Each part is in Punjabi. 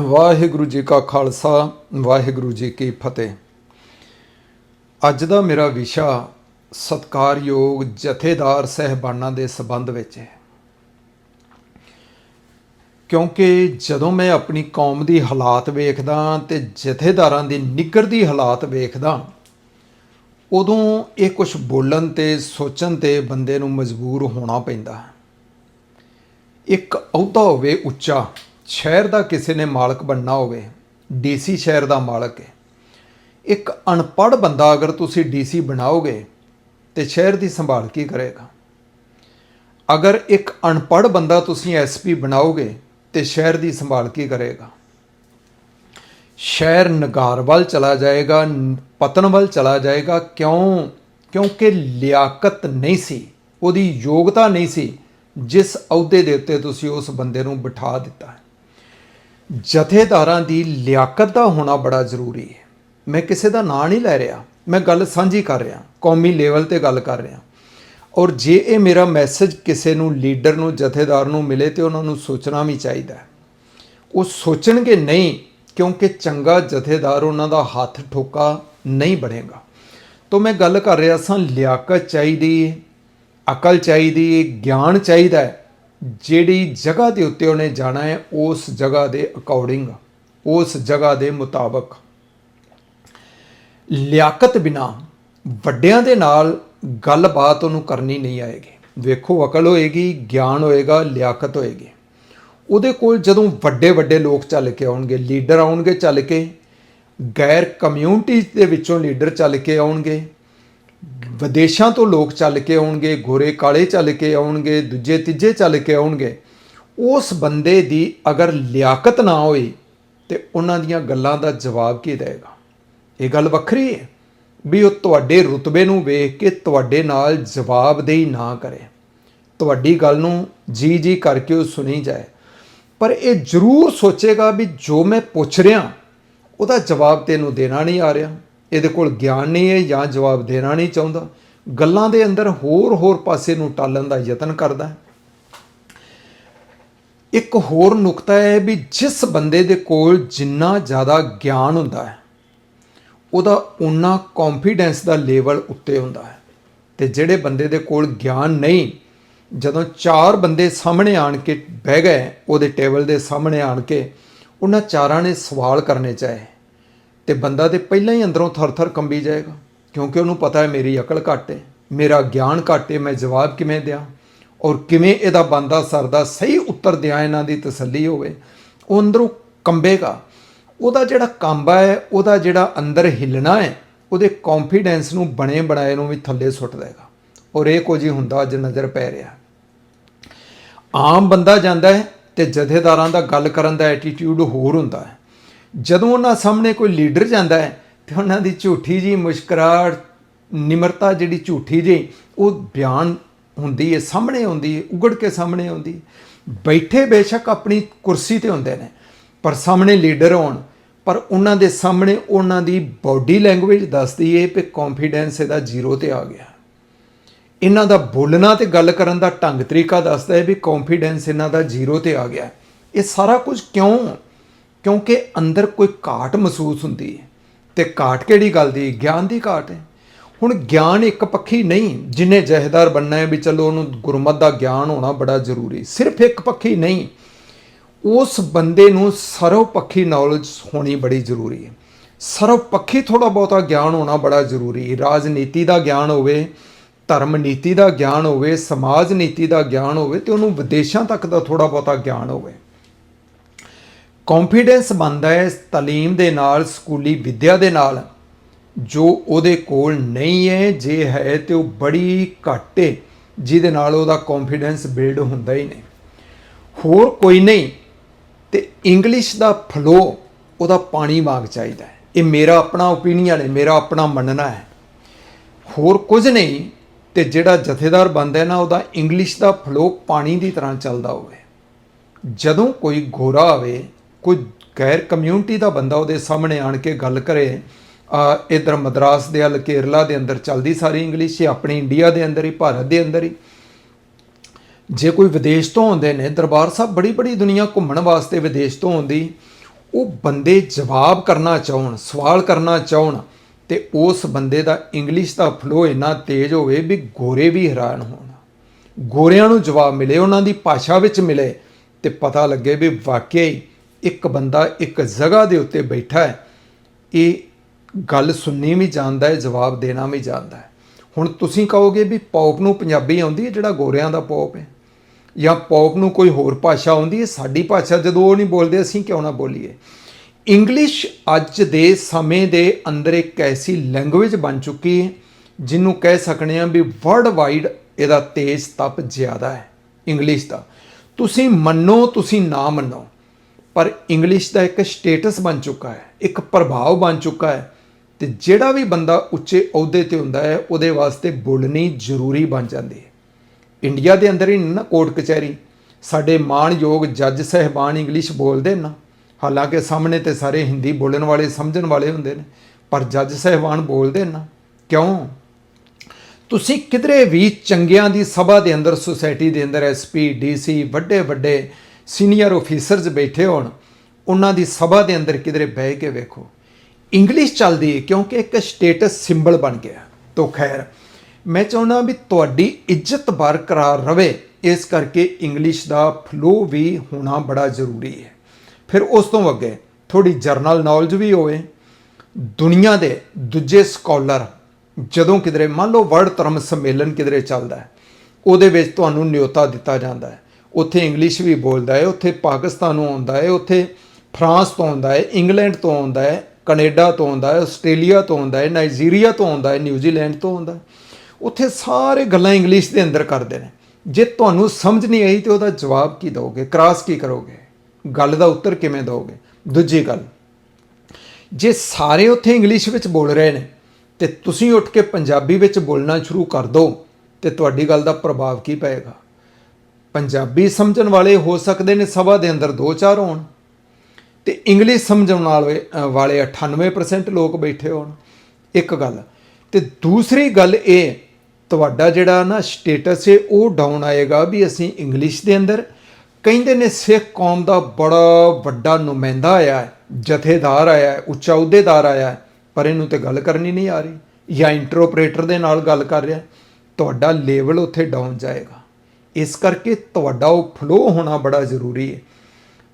ਵਾਹਿਗੁਰੂ ਜੀ ਕਾ ਖਾਲਸਾ, ਵਾਹਿਗੁਰੂ ਜੀ ਕੀ ਫਤਿਹ। ਅੱਜ ਦਾ ਮੇਰਾ ਵਿਸ਼ਾ ਸਤਕਾਰਯੋਗ ਜਥੇਦਾਰ ਸਹਿਬਾਨਾਂ ਦੇ ਸੰਬੰਧ ਵਿੱਚ ਹੈ। ਕਿਉਂਕਿ ਜਦੋਂ ਮੈਂ ਆਪਣੀ ਕੌਮ ਦੀ ਹਾਲਾਤ ਵੇਖਦਾ ਤੇ ਜਥੇਦਾਰਾਂ ਦੀ ਨਿੱਘਰਦੀ ਹਾਲਾਤ ਵੇਖਦਾ, ਉਦੋਂ ਇਹ ਕੁਝ ਬੋਲਣ ਤੇ ਸੋਚਣ ਤੇ ਬੰਦੇ ਨੂੰ ਮਜਬੂਰ ਹੋਣਾ ਪੈਂਦਾ। ਇੱਕ ਅਹੁਦਾ ਹੋਵੇ ਉੱਚਾ ਸ਼ਹਿਰ ਦਾ ਕਿਸੇ ਨੇ ਮਾਲਕ ਬਣਨਾ ਹੋਵੇ, ਡੀਸੀ ਸ਼ਹਿਰ ਦਾ ਮਾਲਕ ਹੈ। ਇੱਕ ਅਨਪੜ੍ਹ ਬੰਦਾ ਅਗਰ ਤੁਸੀਂ ਡੀਸੀ ਬਣਾਓਗੇ, ਤੇ ਸ਼ਹਿਰ ਦੀ ਸੰਭਾਲ ਕੀ ਕਰੇਗਾ? ਅਗਰ ਇੱਕ ਅਨਪੜ੍ਹ ਬੰਦਾ ਤੁਸੀਂ ਐਸਪੀ ਬਣਾਓਗੇ, ਤੇ ਸ਼ਹਿਰ ਦੀ ਸੰਭਾਲ ਕੀ ਕਰੇਗਾ? ਸ਼ਹਿਰ ਨਗਾਰ ਵੱਲ ਚਲਾ ਜਾਏਗਾ, ਪਤਨ ਵੱਲ ਚਲਾ ਜਾਏਗਾ, ਕਿਉਂ? ਕਿਉਂਕਿ ਲਿਆਕਤ ਨਹੀਂ ਸੀ, ਉਹਦੀ ਯੋਗਤਾ ਨਹੀਂ ਸੀ, ਜਿਸ ਅਹੁਦੇ ਦੇ ਉੱਤੇ ਤੁਸੀਂ ਉਸ ਬੰਦੇ ਨੂੰ ਬਿਠਾ ਦਿੱਤਾ ਹੈ। ਜਥੇਦਾਰਾਂ ਦੀ ਲਿਆਕਤ ਦਾ ਹੋਣਾ ਬੜਾ ਜ਼ਰੂਰੀ ਹੈ। ਮੈਂ ਕਿਸੇ ਦਾ ਨਾਂ ਨਹੀਂ ਲੈ ਰਿਹਾ। ਮੈਂ ਗੱਲ ਸਾਂਝੀ ਕਰ ਰਿਹਾ। ਕੌਮੀ ਲੈਵਲ ਤੇ ਗੱਲ ਕਰ ਰਿਹਾ। ਔਰ ਜੇ ਇਹ ਮੇਰਾ ਮੈਸੇਜ ਕਿਸੇ ਨੂੰ, ਲੀਡਰ ਨੂੰ, ਜਥੇਦਾਰ ਨੂੰ ਮਿਲੇ ਤੇ ਉਹਨਾਂ ਨੂੰ ਸੋਚਣਾ ਵੀ ਚਾਹੀਦਾ ਉਹ ਸੋਚਣਗੇ ਨਹੀਂ, ਕਿਉਂਕਿ ਚੰਗਾ ਜਥੇਦਾਰ ਉਹਨਾਂ ਦਾ ਹੱਥ ਠੋਕਾ ਨਹੀਂ ਬਣੇਗਾ। ਤੋਂ ਮੈਂ ਗੱਲ ਕਰ ਰਿਹਾ ਸਾਂ, ਲਿਆਕਤ ਚਾਹੀਦੀ ਅਕਲ ਚਾਹੀਦੀ ਗਿਆਨ ਚਾਹੀਦਾ ਹੈ। ਜਿਹੜੀ ਜਗ੍ਹਾ ਦੇ ਉੱਤੇ ਉਹਨੇ ਜਾਣਾ ਹੈ, ਉਸ ਜਗ੍ਹਾ ਦੇ ਅਕੋਰਡਿੰਗ ਉਸ ਜਗ੍ਹਾ ਦੇ ਮੁਤਾਬਕ। ਲਿਆਕਤ ਬਿਨਾ ਵੱਡਿਆਂ ਦੇ ਨਾਲ ਗੱਲਬਾਤ ਉਹਨੂੰ ਕਰਨੀ ਨਹੀਂ ਆਏਗੀ। ਵੇਖੋ, ਅਕਲ ਹੋਏਗੀ, ਗਿਆਨ ਹੋਏਗਾ, ਲਿਆਕਤ ਹੋਏਗੀ। ਉਹਦੇ ਕੋਲ ਜਦੋਂ ਵੱਡੇ ਵੱਡੇ ਲੋਕ ਚੱਲ ਕੇ ਆਉਣਗੇ, ਲੀਡਰ ਆਉਣਗੇ ਚੱਲ ਕੇ ਗੈਰ ਕਮਿਊਨਿਟੀ ਦੇ ਵਿੱਚੋਂ ਲੀਡਰ ਚੱਲ ਕੇ ਆਉਣਗੇ ਵਿਦੇਸ਼ਾਂ ਤੋਂ ਲੋਕ ਚੱਲ ਕੇ ਆਉਣਗੇ, ਗੋਰੇ ਕਾਲੇ ਚੱਲ ਕੇ ਆਉਣਗੇ, ਦੂਜੇ ਤੀਜੇ ਚੱਲ ਕੇ ਆਉਣਗੇ। ਉਸ ਬੰਦੇ ਦੀ ਅਗਰ ਲਿਆਕਤ ਨਾ ਹੋਈ ਤੇ ਉਹਨਾਂ ਦੀਆਂ ਗੱਲਾਂ ਦਾ ਜਵਾਬ ਕੀ ਦੇਗਾ ਇਹ ਗੱਲ ਵੱਖਰੀ ਹੈ ਵੀ ਉਹ ਤੁਹਾਡੇ ਰੁਤਬੇ ਨੂੰ ਵੇਖ ਕੇ ਤੁਹਾਡੇ ਨਾਲ ਜਵਾਬਦੇਹੀ ਨਾ ਕਰੇ। ਤੁਹਾਡੀ ਗੱਲ ਨੂੰ ਜੀ ਜੀ ਕਰਕੇ ਉਹ ਸੁਣੀ ਜਾਏ। ਪਰ ਇਹ ਜ਼ਰੂਰ ਸੋਚੇਗਾ ਵੀ ਜੋ ਮੈਂ ਪੁੱਛ ਰਿਹਾ, ਉਹਦਾ ਜਵਾਬ ਤੈਨੂੰ ਦੇਣਾ ਨਹੀਂ ਆ ਰਿਹਾ। ਇਹਦੇ ਕੋਲ ਗਿਆਨ ਨਹੀਂ ਹੈ ਜਾਂ ਜਵਾਬ ਦੇਣਾ ਨਹੀਂ ਚਾਹੁੰਦਾ। ਗੱਲਾਂ ਦੇ ਅੰਦਰ ਹੋਰ ਹੋਰ ਪਾਸੇ ਨੂੰ ਟਾਲਣ ਦਾ ਯਤਨ ਕਰਦਾ ਹੈ। ਇੱਕ ਹੋਰ ਨੁਕਤਾ ਹੈ ਵੀ ਜਿਸ ਬੰਦੇ ਦੇ ਕੋਲ ਜਿੰਨਾ ਜ਼ਿਆਦਾ ਗਿਆਨ ਹੁੰਦਾ ਹੈ, ਉਹਦਾ ਉਨਾ ਕੌਨਫੀਡੈਂਸ ਦਾ ਲੈਵਲ ਉੱਤੇ ਹੁੰਦਾ ਹੈ। ਤੇ ਜਿਹੜੇ ਬੰਦੇ ਦੇ ਕੋਲ ਗਿਆਨ ਨਹੀਂ, ਜਦੋਂ ਚਾਰ ਬੰਦੇ ਸਾਹਮਣੇ ਆਣ ਕੇ ਬਹਿ ਗਏ, ਉਹਦੇ ਟੇਬਲ ਦੇ ਸਾਹਮਣੇ ਆਣ ਕੇ, ਉਹਨਾਂ ਚਾਰਾਂ ਨੇ ਸਵਾਲ ਕਰਨੇ ਚਾਹੇ। ਤੇ ਬੰਦਾ ਤੇ ਪਹਿਲਾਂ ਹੀ ਅੰਦਰੋਂ ਥਰ-ਥਰ ਕੰਬੀ ਜਾਏਗਾ। ਕਿਉਂਕਿ ਉਹਨੂੰ ਪਤਾ ਹੈ ਮੇਰੀ ਅਕਲ ਘੱਟ ਹੈ, ਮੇਰਾ ਗਿਆਨ ਘੱਟ ਹੈ, ਮੈਂ ਜਵਾਬ ਕਿਵੇਂ ਦਿਆਂ? ਔਰ ਕਿਵੇਂ ਇਹਦਾ ਬੰਦਾ ਸਰਦਾ ਸਹੀ ਉੱਤਰ ਦਿਆਂ ਇਹਨਾਂ ਦੀ ਤਸੱਲੀ ਹੋਵੇ? ਉਹ ਅੰਦਰੋਂ ਕੰਬੇਗਾ। ਉਹਦਾ ਜਿਹੜਾ ਕੰਬਾ ਹੈ, ਉਹਦਾ ਜਿਹੜਾ ਅੰਦਰ ਹਿੱਲਣਾ ਹੈ, ਉਹਦੇ ਕੌਨਫੀਡੈਂਸ ਨੂੰ ਬਣੇ ਬਣਾਏ ਨੂੰ ਵੀ ਥੱਲੇ ਸੁੱਟ ਦੇਗਾ। ਔਰ ਇਹ ਕੁਝ ਹੀ ਹੁੰਦਾ ਅੱਜ ਨਜ਼ਰ ਪੈ ਰਿਹਾ। ਆਮ ਬੰਦਾ ਜਾਂਦਾ ਹੈ ਤੇ ਜਥੇਦਾਰਾਂ ਦਾ ਗੱਲ ਕਰਨ ਦਾ ਐਟੀਟਿਊਡ ਹੋਰ ਹੁੰਦਾ ਹੈ। ਜਦੋਂ ਉਹਨਾਂ ਸਾਹਮਣੇ ਕੋਈ ਲੀਡਰ ਜਾਂਦਾ ਹੈ, ਤੇ ਉਹਨਾਂ ਦੀ ਝੂਠੀ ਜੀ ਮੁਸਕਰਾਹਟ, ਨਿਮਰਤਾ ਜਿਹੜੀ ਝੂਠੀ ਜੀ, ਉਹ ਬਿਆਨ ਹੁੰਦੀ ਹੈ, ਸਾਹਮਣੇ ਆਉਂਦੀ ਹੈ, ਉਗੜ ਕੇ ਸਾਹਮਣੇ ਆਉਂਦੀ ਹੈ। ਬੈਠੇ ਬੇਸ਼ੱਕ ਆਪਣੀ ਕੁਰਸੀ ਤੇ ਹੁੰਦੇ ਨੇ, ਪਰ ਸਾਹਮਣੇ ਲੀਡਰ ਹੋਣ ਪਰ ਉਹਨਾਂ ਦੇ ਸਾਹਮਣੇ ਉਹਨਾਂ ਦੀ ਬਾਡੀ ਲੈਂਗੁਏਜ ਦੱਸਦੀ ਹੈ ਕਿ ਕੌਨਫੀਡੈਂਸ ਇਹਦਾ ਜ਼ੀਰੋ ਤੇ ਆ ਗਿਆ। ਇਹਨਾਂ ਦਾ ਬੋਲਣਾ ਤੇ ਗੱਲ ਕਰਨ ਦਾ ਢੰਗ ਤਰੀਕਾ ਦੱਸਦਾ ਹੈ ਵੀ ਕੌਨਫੀਡੈਂਸ ਇਹਨਾਂ ਦਾ ਜ਼ੀਰੋ ਤੇ ਆ ਗਿਆ। ਇਹ ਸਾਰਾ ਕੁਝ ਕਿਉਂ? ਕਿਉਂਕਿ ਅੰਦਰ ਕੋਈ ਘਾਟ ਮਹਿਸੂਸ ਹੁੰਦੀ ਹੈ। ਤੇ ਘਾਟ ਕਿਹੜੀ ਗੱਲ ਦੀ? ਗਿਆਨ ਦੀ ਘਾਟ ਹੈ। ਹੁਣ ਗਿਆਨ ਇੱਕ ਪੱਖੀ ਨਹੀਂ, ਜਿਨੇ ਜਹੇਦਾਰ ਬਣਨਾ ਹੈ ਵੀ ਚਲੋ ਉਹਨੂੰ ਗੁਰਮਤ ਦਾ ਗਿਆਨ ਹੋਣਾ ਬੜਾ ਜ਼ਰੂਰੀ। ਸਿਰਫ ਇੱਕ ਪੱਖੀ ਨਹੀਂ, ਉਸ ਬੰਦੇ ਨੂੰ ਸਰਵ ਪੱਖੀ ਨੌਲੇਜ ਹੋਣੀ ਬੜੀ ਜ਼ਰੂਰੀ ਹੈ। ਸਰਵ ਪੱਖੀ ਥੋੜਾ ਬਹੁਤਾ ਗਿਆਨ ਹੋਣਾ ਬੜਾ ਜ਼ਰੂਰੀ ਹੈ। ਰਾਜਨੀਤੀ ਦਾ ਗਿਆਨ ਹੋਵੇ, ਧਰਮ ਨੀਤੀ ਦਾ ਗਿਆਨ ਹੋਵੇ, ਸਮਾਜ ਨੀਤੀ ਦਾ ਗਿਆਨ ਹੋਵੇ ਤੇ ਉਹਨੂੰ ਵਿਦੇਸ਼ਾਂ ਤੱਕ ਦਾ ਥੋੜਾ ਬਹੁਤਾ ਗਿਆਨ ਹੋਵੇ। ਕੌਨਫੀਡੈਂਸ ਬਣਦਾ ਹੈ ਇਸ ਤਾਲੀਮ ਦੇ ਨਾਲ, ਸਕੂਲੀ ਵਿੱਦਿਆ ਦੇ ਨਾਲ। ਜੋ ਉਹਦੇ ਕੋਲ ਨਹੀਂ ਹੈ, ਜੇ ਹੈ ਤੇ ਉਹ ਬੜੀ ਘੱਟ ਹੈ, ਜਿਹਦੇ ਨਾਲ ਉਹਦਾ ਕੌਨਫੀਡੈਂਸ ਬਿਲਡ ਹੁੰਦਾ ਹੀ ਨਹੀਂ। ਹੋਰ ਕੋਈ ਨਹੀਂ, ਤੇ ਇੰਗਲਿਸ਼ ਦਾ ਫਲੋ ਉਹਦਾ ਪਾਣੀ ਵਾਂਗ ਚਾਹੀਦਾ ਹੈ। ਇਹ ਮੇਰਾ ਆਪਣਾ ਓਪੀਨੀਅਨ ਹੈ, ਮੇਰਾ ਆਪਣਾ ਮੰਨਣਾ ਹੈ। ਹੋਰ ਕੁਝ ਨਹੀਂ, ਤੇ ਜਿਹੜਾ ਜਥੇਦਾਰ ਬਣਦਾ ਹੈ ਨਾ, ਉਹਦਾ ਇੰਗਲਿਸ਼ ਦਾ ਫਲੋ ਪਾਣੀ ਦੀ ਤਰ੍ਹਾਂ ਚੱਲਦਾ ਹੋਵੇ। ਜਦੋਂ ਕੋਈ ਗੋਰਾ ਆਵੇ ਕੋਈ ਗੈਰ ਕਮਿਊਨਿਟੀ ਦਾ ਬੰਦਾ ਉਹਦੇ ਸਾਹਮਣੇ ਆਣ ਕੇ ਗੱਲ ਕਰੇ, ਆ ਇਧਰ ਮਦਰਾਸ ਦੇ ਹਲ ਕੇਰਲਾ ਦੇ ਅੰਦਰ ਚੱਲਦੀ ਸਾਰੀ ਇੰਗਲਿਸ਼ ਹੀ ਆਪਣੀ ਇੰਡੀਆ ਦੇ ਅੰਦਰ ਹੀ, ਭਾਰਤ ਦੇ ਅੰਦਰ ਹੀ। ਜੇ ਕੋਈ ਵਿਦੇਸ਼ ਤੋਂ ਆਉਂਦੇ ਨੇ, ਦਰਬਾਰ ਸਾਹਿਬ ਬੜੀ ਬੜੀ ਦੁਨੀਆ ਘੁੰਮਣ ਵਾਸਤੇ ਵਿਦੇਸ਼ ਤੋਂ ਆਉਂਦੀ, ਉਹ ਬੰਦੇ ਜਵਾਬ ਕਰਨਾ ਚਾਹਣ, ਸਵਾਲ ਕਰਨਾ ਚਾਹਣ, ਤੇ ਉਸ ਬੰਦੇ ਦਾ ਇੰਗਲਿਸ਼ ਦਾ ਫਲੋ ਇੰਨਾ ਤੇਜ਼ ਹੋਵੇ ਵੀ ਗੋਰੇ ਵੀ ਹੈਰਾਨ ਹੋਣ। ਗੋਰਿਆਂ ਨੂੰ ਜਵਾਬ ਮਿਲੇ, ਉਹਨਾਂ ਦੀ ਭਾਸ਼ਾ ਵਿੱਚ ਮਿਲੇ, ਤੇ ਪਤਾ ਲੱਗੇ ਵੀ ਵਾਕਿਆ ਹੀ ਇੱਕ ਬੰਦਾ ਇੱਕ ਜਗ੍ਹਾ ਦੇ ਉੱਤੇ ਬੈਠਾ ਹੈ, ਇਹ ਗੱਲ ਸੁਣਨੀ ਵੀ ਜਾਣਦਾ ਹੈ, ਜਵਾਬ ਦੇਣਾ ਵੀ ਜਾਣਦਾ ਹੈ। ਹੁਣ ਤੁਸੀਂ ਕਹੋਗੇ ਵੀ ਪੌਪ ਨੂੰ ਪੰਜਾਬੀ ਆਉਂਦੀ ਹੈ, ਜਿਹੜਾ ਗੋਰਿਆਂ ਦਾ ਪੌਪ ਹੈ? ਜਾਂ ਪੌਪ ਨੂੰ ਕੋਈ ਹੋਰ ਭਾਸ਼ਾ ਆਉਂਦੀ ਹੈ? ਸਾਡੀ ਭਾਸ਼ਾ ਜਦੋਂ ਉਹ ਨਹੀਂ ਬੋਲਦੇ, ਅਸੀਂ ਕਿਉਂ ਨਾ ਬੋਲੀਏ? ਇੰਗਲਿਸ਼ ਅੱਜ ਦੇ ਸਮੇਂ ਦੇ ਅੰਦਰ ਇੱਕ ਐਸੀ ਲੈਂਗੁਏਜ ਬਣ ਚੁੱਕੀ ਹੈ, ਜਿਹਨੂੰ ਕਹਿ ਸਕਨੇ ਆ ਵੀ ਵਰਲਡ ਵਾਈਡ ਇਹਦਾ ਤੇਜ਼ ਤਪ ਜ਼ਿਆਦਾ ਹੈ, ਇੰਗਲਿਸ਼ ਦਾ। ਤੁਸੀਂ ਮੰਨੋ, ਤੁਸੀਂ ਨਾ ਮੰਨੋ। ਪਰ ਇੰਗਲਿਸ਼ ਦਾ ਇੱਕ ਸਟੇਟਸ ਬਣ ਚੁੱਕਾ ਹੈ, ਇੱਕ ਪ੍ਰਭਾਵ ਬਣ ਚੁੱਕਾ ਹੈ ਤੇ ਜਿਹੜਾ ਵੀ ਬੰਦਾ ਉੱਚੇ ਅਹੁਦੇ ਤੇ ਹੁੰਦਾ ਹੈ, ਉਹਦੇ ਵਾਸਤੇ ਬੋਲਣੀ ਜ਼ਰੂਰੀ ਬਣ ਜਾਂਦੀ ਹੈ। ਇੰਡੀਆ ਦੇ ਅੰਦਰ ਹੀ ਨਾ ਕੋਰਟ ਕਚਹਿਰੀ, ਸਾਡੇ ਮਾਣਯੋਗ ਜੱਜ ਸਹਿਬਾਨ ਇੰਗਲਿਸ਼ ਬੋਲਦੇ ਨਾ ਹਾਲਾਂਕਿ ਸਾਹਮਣੇ ਤੇ ਸਾਰੇ ਹਿੰਦੀ ਬੋਲਣ ਵਾਲੇ ਸਮਝਣ ਵਾਲੇ ਹੁੰਦੇ ਨੇ, ਪਰ ਜੱਜ ਸਹਿਬਾਨ ਬੋਲਦੇ ਨਾ ਕਿਉਂ? ਤੁਸੀਂ ਕਿਧਰੇ ਵੀ ਚੰਗਿਆਂ ਦੀ ਸਭਾ ਦੇ ਅੰਦਰ ਸੁਸਾਇਟੀ ਦੇ ਅੰਦਰ ਐਸਪੀ ਡੀਸੀ ਵੱਡੇ ਵੱਡੇ ਸੀਨੀਅਰ ਆਫੀਸਰਸ ਬੈਠੇ ਹੋਣ, ਉਹਨਾਂ ਦੀ ਸਭਾ ਦੇ ਅੰਦਰ ਕਿਧਰੇ ਬਹਿ ਕੇ ਵੇਖੋ। ਇੰਗਲਿਸ਼ ਚੱਲਦੀ ਹੈ ਕਿਉਂਕਿ ਇੱਕ ਸਟੇਟਸ ਸਿੰਬਲ ਬਣ ਗਿਆ। ਤੋਂ ਖੈਰ, ਮੈਂ ਚਾਹੁੰਦਾ ਵੀ ਤੁਹਾਡੀ ਇੱਜ਼ਤ ਬਰਕਰਾਰ ਰਵੇ, ਇਸ ਕਰਕੇ ਇੰਗਲਿਸ਼ ਦਾ ਫਲੋ ਵੀ ਹੋਣਾ ਬੜਾ ਜ਼ਰੂਰੀ ਹੈ। ਫਿਰ ਉਸ ਤੋਂ ਅੱਗੇ ਥੋੜੀ ਜਰਨਲ ਨੌਲੇਜ ਵੀ ਹੋਵੇ। ਦੁਨੀਆ ਦੇ ਦੂਜੇ ਸਕਾਲਰ ਜਦੋਂ ਕਿਧਰੇ, ਮੰਨ ਲਓ ਵਰਲਡ ਧਰਮ ਸੰਮੇਲਨ ਕਿਧਰੇ ਚੱਲਦਾ ਹੈ, ਉਹਦੇ ਵਿੱਚ ਤੁਹਾਨੂੰ ਨਿਯੋਤਾ ਦਿੱਤਾ ਜਾਂਦਾ ਹੈ। ਉੱਥੇ ਇੰਗਲਿਸ਼ ਵੀ ਬੋਲਦਾ ਹੈ, ਉੱਥੇ ਪਾਕਿਸਤਾਨੋਂ ਆਉਂਦਾ ਹੈ, ਉੱਥੇ ਫਰਾਂਸ ਤੋਂ ਆਉਂਦਾ ਹੈ, ਇੰਗਲੈਂਡ ਤੋਂ ਆਉਂਦਾ ਹੈ, ਕੈਨੇਡਾ ਤੋਂ ਆਉਂਦਾ ਹੈ, ਆਸਟ੍ਰੇਲੀਆ ਤੋਂ ਆਉਂਦਾ ਹੈ, ਨਾਈਜੀਰੀਆ ਤੋਂ ਆਉਂਦਾ ਹੈ, ਨਿਊਜ਼ੀਲੈਂਡ ਤੋਂ ਆਉਂਦਾ ਉੱਥੇ ਸਾਰੇ ਗੱਲਾਂ ਇੰਗਲਿਸ਼ ਦੇ ਅੰਦਰ ਕਰਦੇ ਨੇ। ਜੇ ਤੁਹਾਨੂੰ ਸਮਝ ਨਹੀਂ ਆਈ ਤੇ ਉਹਦਾ ਜਵਾਬ ਕੀ ਦਿਓਗੇ? ਕ੍ਰਾਸ ਕੀ ਕਰੋਗੇ? ਗੱਲ ਦਾ ਉੱਤਰ ਕਿਵੇਂ ਦਿਓਗੇ? ਦੂਜੀ ਗੱਲ, ਜੇ ਸਾਰੇ ਉੱਥੇ ਇੰਗਲਿਸ਼ ਵਿੱਚ ਬੋਲ ਰਹੇ ਨੇ, ਤੇ ਤੁਸੀਂ ਉੱਠ ਕੇ ਪੰਜਾਬੀ ਵਿੱਚ ਬੋਲਣਾ ਸ਼ੁਰੂ ਕਰ ਦਿਓ, ਤੇ ਤੁਹਾਡੀ ਗੱਲ ਦਾ ਪ੍ਰਭਾਵ ਕੀ ਪਏਗਾ? ਪੰਜਾਬੀ ਸਮਝਣ ਵਾਲੇ ਹੋ ਸਕਦੇ ਨੇ ਸਭਾ ਦੇ ਅੰਦਰ ਦੋ ਚਾਰ ਹੋਣ ਤੇ ਇੰਗਲਿਸ਼ ਸਮਝਣ ਵਾਲੇ ਵਾਲੇ 98% ਲੋਕ ਬੈਠੇ ਹੋਣ। ਇੱਕ ਗੱਲ। ਤੇ ਦੂਸਰੀ ਗੱਲ ਇਹ, ਤੁਹਾਡਾ ਜਿਹੜਾ ਨਾ ਸਟੇਟਸ ਹੈ ਉਹ ਡਾਊਨ ਆਏਗਾ ਵੀ ਅਸੀਂ ਇੰਗਲਿਸ਼ ਦੇ ਅੰਦਰ। ਕਹਿੰਦੇ ਨੇ ਸਿੱਖ ਕੌਮ ਦਾ ਬੜਾ ਵੱਡਾ ਨੁਮਾਇੰਦਾ ਆਇਆ ਹੈ, ਜਥੇਦਾਰ ਆਇਆ ਹੈ, ਉੱਚਾ ਅਹੁਦੇਦਾਰ ਆਇਆ ਹੈ, ਪਰ ਇਹਨੂੰ ਤੇ ਗੱਲ ਕਰਨੀ ਨਹੀਂ ਆ ਰਹੀ। ਜਾਂ ਇੰਟਰਪ੍ਰੇਟਰ ਦੇ ਨਾਲ ਗੱਲ ਕਰ ਰਿਹਾ ਤੁਹਾਡਾ ਲੈਵਲ ਉੱਥੇ ਡਾਊਨ ਜਾਏਗਾ। ਇਸ ਕਰਕੇ ਤੁਹਾਡਾ ਉਹ ਫਲੋ ਹੋਣਾ ਬੜਾ ਜ਼ਰੂਰੀ ਹੈ।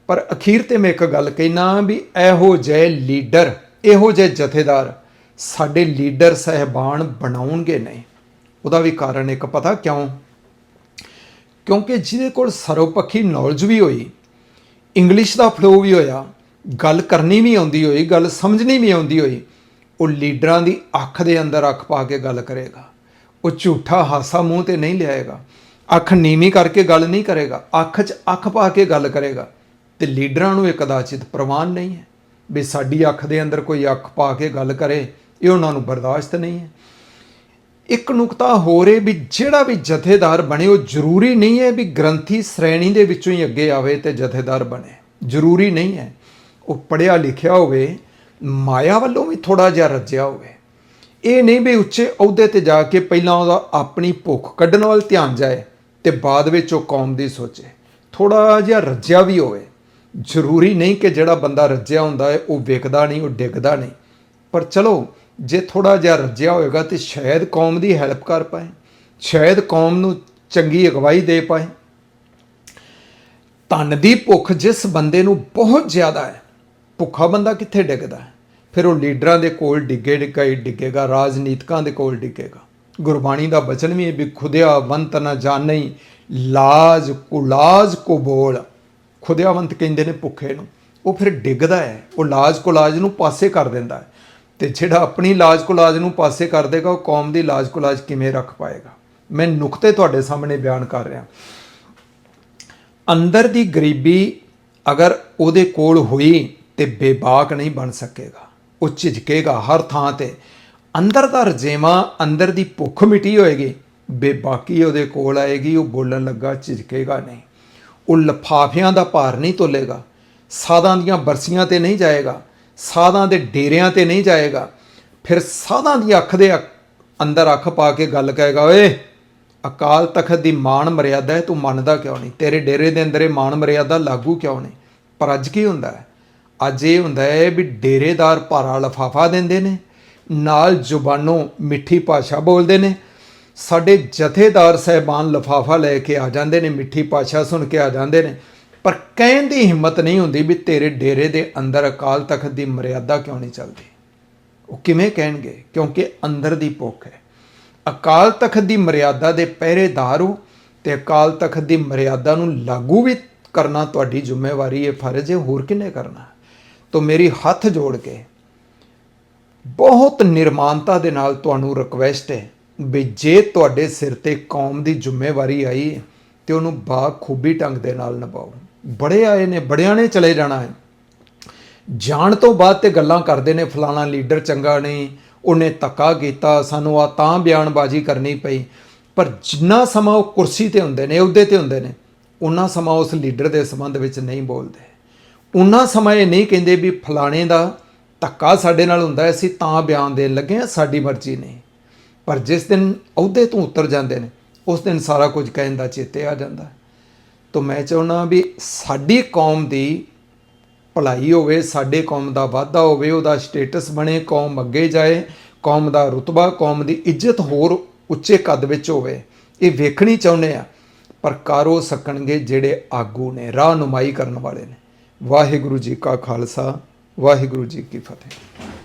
ਪਰ ਅਖੀਰ ਤੇ ਮੈਂ ਇੱਕ ਗੱਲ ਕਹਿਣਾ ਵੀ ਇਹੋ ਜਿਹੇ ਲੀਡਰ, ਇਹੋ ਜਿਹੇ ਜਥੇਦਾਰ ਸਾਡੇ ਲੀਡਰ ਸਹਿਬਾਨ ਬਣਾਉਣਗੇ ਨਹੀਂ। ਉਹਦਾ ਵੀ ਕਾਰਨ ਇੱਕ ਪਤਾ ਕਿਉਂ? ਕਿਉਂਕਿ ਜਿਹਦੇ ਕੋਲ ਸਰਵਪੱਖੀ ਨੌਲੇਜ ਵੀ ਹੋਈ ਇੰਗਲਿਸ਼ ਦਾ ਫਲੋ ਵੀ ਹੋਇਆ, ਗੱਲ ਕਰਨੀ ਵੀ ਆਉਂਦੀ ਹੋਈ, ਗੱਲ ਸਮਝਣੀ ਵੀ ਆਉਂਦੀ ਹੋਈ, ਉਹ ਲੀਡਰਾਂ ਦੀ ਅੱਖ ਦੇ ਅੰਦਰ ਅੱਖ ਪਾ ਕੇ ਗੱਲ ਕਰੇਗਾ। ਉਹ ਝੂਠਾ ਹਾਸਾ ਮੂੰਹ ਤੇ ਨਹੀਂ ਲਿਆਏਗਾ। ਅੱਖ ਨੀਵੀਂ ਕਰਕੇ ਗੱਲ ਨਹੀਂ ਕਰੇਗਾ, ਅੱਖ 'ਚ ਅੱਖ ਪਾ ਕੇ ਗੱਲ ਕਰੇਗਾ। ਤੇ ਲੀਡਰਾਂ ਨੂੰ ਇਹ ਕਦਾਚਿਤ ਪ੍ਰਵਾਨ ਨਹੀਂ ਹੈ ਵੀ ਸਾਡੀ ਅੱਖ ਦੇ ਅੰਦਰ ਕੋਈ ਅੱਖ ਪਾ ਕੇ ਗੱਲ ਕਰੇ, ਇਹ ਉਹਨਾਂ ਨੂੰ ਬਰਦਾਸ਼ਤ ਨਹੀਂ ਹੈ। ਇੱਕ ਨੁਕਤਾ ਹੋਰ ਹੈ ਵੀ ਜਿਹੜਾ ਵੀ ਜਥੇਦਾਰ ਬਣੇ, ਉਹ ਜ਼ਰੂਰੀ ਨਹੀਂ ਹੈ ਵੀ ਗ੍ਰੰਥੀ ਸ਼੍ਰੇਣੀ ਦੇ ਵਿੱਚੋਂ ਹੀ ਅੱਗੇ ਆਵੇ ਤੇ ਜਥੇਦਾਰ ਬਣੇ। ਜ਼ਰੂਰੀ ਨਹੀਂ ਹੈ। ਉਹ ਪੜਿਆ ਲਿਖਿਆ ਹੋਵੇ, ਮਾਇਆ ਵੱਲੋਂ ਵੀ ਥੋੜਾ ਜਿਹਾ ਰੱਜਿਆ ਹੋਵੇ। ਇਹ ਨਹੀਂ ਵੀ ਉੱਚੇ ਅਹੁਦੇ ਤੇ ਜਾ ਕੇ ਪਹਿਲਾਂ ਉਹਦਾ ਆਪਣੀ ਭੁੱਖ ਕੱਢਣ ਵੱਲ ਧਿਆਨ ਜਾਏ। ਤੇ ਬਾਅਦ ਵਿੱਚ ਉਹ ਕੌਮ ਦੀ ਸੋਚੇ। ਥੋੜਾ ਜਿਹਾ ਰੱਜਿਆ ਵੀ ਹੋਵੇ। ਜ਼ਰੂਰੀ ਨਹੀਂ ਕਿ ਜਿਹੜਾ ਬੰਦਾ ਰੱਜਿਆ ਹੁੰਦਾ ਹੈ, ਉਹ ਵਿਕਦਾ ਨਹੀਂ, ਉਹ ਡਿੱਗਦਾ ਨਹੀਂ। ਪਰ ਚਲੋ, ਜੇ ਥੋੜਾ ਜਿਹਾ ਰੱਜਿਆ ਹੋਏਗਾ ਤੇ ਸ਼ਾਇਦ ਕੌਮ ਦੀ ਹੈਲਪ ਕਰ ਪਾਏ। ਸ਼ਾਇਦ ਕੌਮ ਨੂੰ ਚੰਗੀ ਅਗਵਾਈ ਦੇ ਪਾਏ। ਧਨ ਦੀ ਭੁੱਖ ਜਿਸ ਬੰਦੇ ਨੂੰ ਬਹੁਤ ਜ਼ਿਆਦਾ ਹੈ, ਭੁੱਖਾ ਬੰਦਾ ਕਿੱਥੇ ਡਿੱਗਦਾ ਫਿਰ ਉਹ ਲੀਡਰਾਂ ਦੇ ਕੋਲ ਡਿੱਗੇ ਡਿੱਗਾਈ ਡਿੱਗੇਗਾ, ਰਾਜਨੀਤਿਕਾਂ ਦੇ ਕੋਲ ਡਿੱਗੇਗਾ। ਗੁਰਬਾਣੀ ਦਾ ਬਚਨ ਵੀ ਹੈ ਵੀ ਖੁਦਿਆਵੰਤ ਨਾ ਜਾਣਈ ਲਾਜ ਕੁਲਾਜ ਕੋ ਬੋਲ। ਖੁਦਿਆਵੰਤ ਕਹਿੰਦੇ ਨੇ ਭੁੱਖੇ ਨੂੰ। ਉਹ ਫਿਰ ਡਿੱਗਦਾ ਹੈ, ਉਹ ਲਾਜ ਕੁਲਾਜ ਨੂੰ ਪਾਸੇ ਕਰ ਦਿੰਦਾ ਹੈ। ਤੇ ਜਿਹੜਾ ਆਪਣੀ ਲਾਜ ਕੁਲਾਜ ਨੂੰ ਪਾਸੇ ਕਰ ਦੇਗਾ, ਉਹ ਕੌਮ ਦੀ ਲਾਜ ਕੁਲਾਜ ਕਿਵੇਂ ਰੱਖ ਪਾਏਗਾ? ਮੈਂ ਨੁਕਤੇ ਤੁਹਾਡੇ ਸਾਹਮਣੇ ਬਿਆਨ ਕਰ ਰਿਹਾ। ਅੰਦਰ ਦੀ ਗਰੀਬੀ ਅਗਰ ਉਹਦੇ ਕੋਲ ਹੋਈ ਤੇ ਬੇਬਾਕ ਨਹੀਂ ਬਣ ਸਕੇਗਾ। ਉਹ ਝਿਜਕੇਗਾ ਹਰ ਥਾਂ ਤੇ। ਅੰਦਰ ਦਾ ਰਜੇਵਾ, ਅੰਦਰ ਦੀ ਭੁੱਖ ਮਿਟੀ ਹੋਏਗੀ। ਬੇਬਾਕੀ ਉਹਦੇ ਕੋਲ ਆਏਗੀ, ਉਹ ਬੋਲਣ ਲੱਗਾ, ਝਿਜਕੇਗਾ ਨਹੀਂ। ਉਹ ਲਫਾਫਿਆਂ ਦਾ ਭਾਰ ਨਹੀਂ ਤੋਲੇਗਾ। ਸਾਧਾਂ ਦੀਆਂ ਬਰਸੀਆਂ ਤੇ ਨਹੀਂ ਜਾਏਗਾ। ਸਾਧਾਂ ਦੇ ਡੇਰਿਆਂ ਤੇ ਨਹੀਂ ਜਾਏਗਾ। ਫਿਰ ਸਾਧਾਂ ਦੀ ਅੱਖ ਦੇ ਅੱਖ- ਅੰਦਰ ਅੱਖ ਪਾ ਕੇ ਗੱਲ ਕਹੇਗਾ, ਓਏ, ਅਕਾਲ ਤਖਤ ਦੀ ਮਾਣ ਮਰਿਆਦਾ ਹੈ, ਤੂੰ ਮੰਨਦਾ ਕਿਉਂ ਨਹੀਂ? ਤੇਰੇ ਡੇਰੇ ਦੇ ਅੰਦਰ ਇਹ ਮਾਣ ਮਰਿਆਦਾ ਲਾਗੂ ਕਿਉਂ ਨਹੀਂ? ਪਰ ਅੱਜ ਕੀ ਹੁੰਦਾ ਹੈ? ਅੱਜ ਇਹ ਹੁੰਦਾ ਹੈ ਵੀ ਡੇਰੇਦਾਰ ਭਾਰਾ ਲਫਾਫਾ ਦਿੰਦੇ ਨੇ। ਨਾਲ ਜ਼ੁਬਾਨੋਂ ਮਿੱਠੀ ਭਾਸ਼ਾ ਬੋਲਦੇ ਨੇ। ਸਾਡੇ ਜਥੇਦਾਰ ਸਹਿਬਾਨ ਲਫਾਫਾ ਲੈ ਕੇ ਆ ਜਾਂਦੇ ਨੇ, ਮਿੱਠੀ ਭਾਸ਼ਾ ਸੁਣ ਕੇ ਆ ਜਾਂਦੇ ਨੇ। ਪਰ ਕਹਿਣ ਦੀ ਹਿੰਮਤ ਨਹੀਂ ਹੁੰਦੀ ਵੀ ਤੇਰੇ ਡੇਰੇ ਦੇ ਅੰਦਰ ਅਕਾਲ ਤਖਤ ਦੀ ਮਰਿਆਦਾ ਕਿਉਂ ਨਹੀਂ ਚੱਲਦੀ। ਉਹ ਕਿਵੇਂ ਕਹਿਣਗੇ? ਕਿਉਂਕਿ ਅੰਦਰ ਦੀ ਭੁੱਖ ਹੈ। ਅਕਾਲ ਤਖਤ ਦੀ ਮਰਿਆਦਾ ਦੇ ਪਹਿਰੇਦਾਰ ਹੋ ਤੇ ਅਕਾਲ ਤਖਤ ਦੀ ਮਰਿਆਦਾ ਨੂੰ ਲਾਗੂ ਵੀ ਕਰਨਾ ਤੁਹਾਡੀ ਜ਼ਿੰਮੇਵਾਰੀ ਹੈ। ਫਰਜ਼ ਹੈ, ਹੋਰ ਕਿਨੇ ਕਰਨਾ? ਤੋ ਮੇਰੀ ਹੱਥ ਜੋੜ ਕੇ ਬਹੁਤ ਨਿਰਮਾਨਤਾ ਦੇ ਨਾਲ ਤੁਹਾਨੂੰ ਰਿਕਵੈਸਟ ਹੈ ਵੀ ਜੇ ਤੁਹਾਡੇ ਸਿਰ ਤੇ ਕੌਮ ਦੀ ਜ਼ਿੰਮੇਵਾਰੀ ਆਈ ਹੈ ਤੇ ਉਹਨੂੰ ਬਾਖੂਬੀ ਢੰਗ ਦੇ ਨਾਲ ਨਿਭਾਓ। ਬੜੇ ਆਏ ਨੇ, ਬੜਿਆਂ ਨੇ ਚਲੇ ਜਾਣਾ ਹੈ। ਜਾਣ ਤੋਂ ਬਾਅਦ ਤੇ ਗੱਲਾਂ ਕਰਦੇ ਨੇ, ਫਲਾਣਾ ਲੀਡਰ ਚੰਗਾ ਨਹੀਂ, ਉਹਨੇ ਧੱਕਾ ਕੀਤਾ, ਸਾਨੂੰ ਆ ਤਾਂ ਬਿਆਨਬਾਜ਼ੀ ਕਰਨੀ ਪਈ। ਪਰ ਜਿੰਨਾ ਸਮਾਂ ਉਹ ਕੁਰਸੀ ਤੇ ਹੁੰਦੇ ਨੇ ਉਹਦੇ ਤੇ ਹੁੰਦੇ ਨੇ ਉਹਨਾਂ ਸਮਾਂ ਉਸ ਲੀਡਰ ਦੇ ਸੰਬੰਧ ਵਿੱਚ ਨਹੀਂ ਬੋਲਦੇ। ਉਹਨਾਂ ਸਮਾਂ ਇਹ ਨਹੀਂ ਕਹਿੰਦੇ ਵੀ ਫਲਾਣੇ ਦਾ ਧੱਕਾ ਸਾਡੇ ਨਾਲ ਹੁੰਦਾ ਹੈ, ਅਸੀਂ ਤਾਂ ਬਿਆਨ ਦੇਣ ਲੱਗੇ ਹਾਂ ਸਾਡੀ ਮਰਜ਼ੀ ਨਹੀਂ। ਪਰ ਜਿਸ ਦਿਨ ਅਹੁਦੇ ਤੋਂ ਉਤਰ ਜਾਂਦੇ ਨੇ ਉਸ ਦਿਨ ਸਾਰਾ ਕੁਝ ਕਹਿਣ ਦਾ ਚੇਤੇ ਆ ਜਾਂਦਾ ਤਾਂ ਮੈਂ ਚਾਹੁੰਦਾ ਵੀ ਸਾਡੀ ਕੌਮ ਦੀ ਭਲਾਈ ਹੋਵੇ ਸਾਡੇ ਕੌਮ ਦਾ ਵਾਧਾ ਹੋਵੇ ਉਹਦਾ ਸਟੇਟਸ ਬਣੇ ਕੌਮ ਅੱਗੇ ਜਾਏ ਕੌਮ ਦਾ ਰੁਤਬਾ ਕੌਮ ਦੀ ਇੱਜ਼ਤ ਹੋਰ ਉੱਚੇ ਕੱਦ ਵਿੱਚ ਹੋਵੇ ਇਹ ਵੇਖਣੀ ਚਾਹੁੰਦੇ ਆ ਪਰ ਕਾਰੋ ਸਕਣਗੇ ਜਿਹੜੇ ਆਗੂ ਨੇ ਰਾਹਨੁਮਾਈ ਕਰਨ ਵਾਲੇ ਨੇ। ਵਾਹਿਗੁਰੂ ਜੀ ਕਾ ਖਾਲਸਾ। ਵਾਹਿਗੁਰੂ ਜੀ ਕੀ ਫਤਿਹ।